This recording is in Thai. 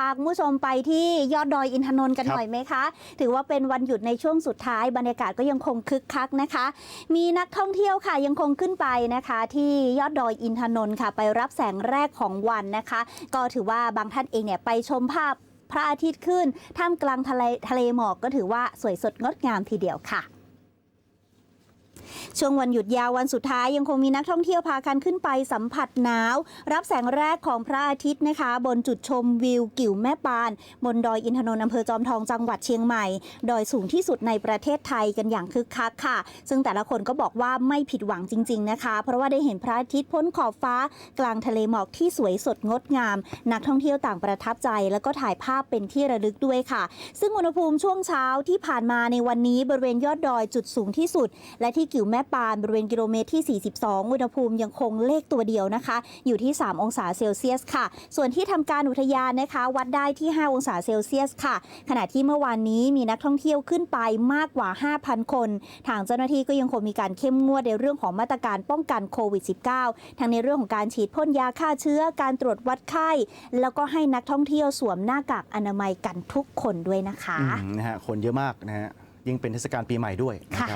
พาคุณผู้ชมไปที่ยอดดอยอินทนนท์กันหน่อยไหมคะ ถือว่าเป็นวันหยุดในช่วงสุดท้าย บรรยากาศก็ยังคงคึกคักนะคะ มีนักท่องเที่ยวค่ะยังคงขึ้นไปนะคะ ที่ยอดดอยอินทนนท์ค่ะ ไปรับแสงแรกของวันนะคะ ก็ถือว่าบางท่านเองเนี่ยไปชมภาพพระอาทิตย์ขึ้น ท่ามกลางทะเลทะเลหมอกก็ถือว่าสวยสดงดงามทีเดียวค่ะ ช่วงวันหยุดยาววันสุดท้ายยังคงมีนักท่องเที่ยวพากันขึ้นไปสัมผัสหนาว รับแสงแรกของพระอาทิตย์นะคะ บนจุดชมวิวกิ่วแม่ปาน บนดอยอินทนนท์อำเภอจอมทองจังหวัดเชียงใหม่ ดอยสูงที่สุดในประเทศไทยกันอย่างคึกคักค่ะ ซึ่งแต่ละคนก็บอกว่าไม่ผิดหวังจริง ๆนะคะ เพราะว่าได้เห็นพระอาทิตย์พ้นขอบฟ้า กลางทะเลหมอกที่สวยสดงดงาม นักท่องเที่ยวต่างประทับใจ แล้วก็ถ่ายภาพเป็นที่ระลึกด้วยค่ะ ซึ่งอุณหภูมิช่วงเช้าที่ผ่านมาในวันนี้บริเวณยอดดอยจุดสูงที่สุด และที่กิ่วแม่ปานบริเวณกิโลเมตรที่ 42 อุณหภูมิยังคงเลขตัวเดียวนะคะ อยู่ที่ 3 องศาเซลเซียสค่ะ ส่วนที่ทำการอุทยานนะคะ วัดได้ที่ 5 องศาเซลเซียสค่ะ ขณะที่เมื่อวานนี้มีนักท่องเที่ยวขึ้นไปมากกว่า 5,000 คน ทางเจ้าหน้าที่ก็ยังคงมีการเข้มงวดในเรื่องของมาตรการป้องกันโควิด -19 ทั้งในเรื่องของการฉีดพ่นยาฆ่าเชื้อ การตรวจวัดไข้ แล้วก็ให้นักท่องเที่ยวสวมหน้ากากอนามัยกันทุกคนด้วยนะคะอืมนะฮะคนเยอะมากนะฮะยิ่งเป็นเทศกาลปีใหม่ด้วยนะครับ